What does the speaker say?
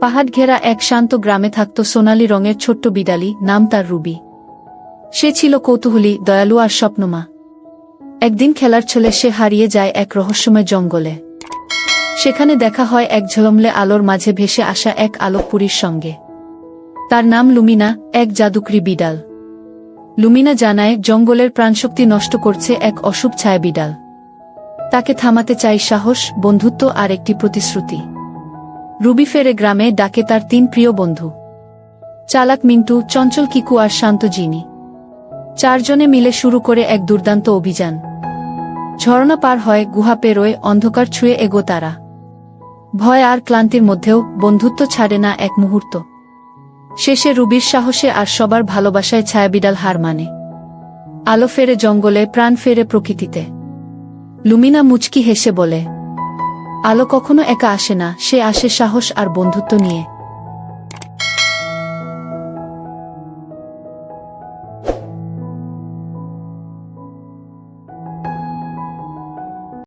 পাহাড় ঘেরা এক শান্ত গ্রামে থাকত সোনালি রঙের ছোট্ট বিড়ালি, নাম তার রুবি। সে ছিল কৌতূহলী, দয়ালু আর স্বপ্নমা। একদিন খেলার ছলে সে হারিয়ে যায় এক রহস্যময় জঙ্গলে। সেখানে দেখা হয় এক ঝলমলে আলোর মাঝে ভেসে আসা এক আলোকপুরীর সঙ্গে। তার নাম লুমিনা, এক জাদুকরি বিড়াল। লুমিনা জানায়, জঙ্গলের প্রাণশক্তি নষ্ট করছে এক অশুভ ছায়া বিড়াল। তাকে থামাতে চাই সাহস, বন্ধুত্ব আর একটি প্রতিশ্রুতি। রুবি ফেরে গ্রামে ডাকে তার তিন প্রিয় বন্ধু। চালাক মিন্টু, চঞ্চল কিকু আর শান্ত জিনি চারজনে মিলে শুরু করে এক দুর্দান্ত অভিযান। ঝর্ণা পার হয় গুহা পেরোয় অন্ধকার ছুঁয়ে এগো তারা। ভয় আর ক্লান্তির মধ্যেও বন্ধুত্ব ছাড়ে না এক মুহূর্ত। শেষে রুবির সাহসে আর সবার ভালোবাসায় ছায়াবিড়াল হার মানে। আলো ফেরে জঙ্গলে, প্রাণ ফেরে প্রকৃতিতে। লুমিনা মুচকি হেসে বলে আলো কখনো একা আসে না সে আসে সাহস আর বন্ধুত্ব নিয়ে।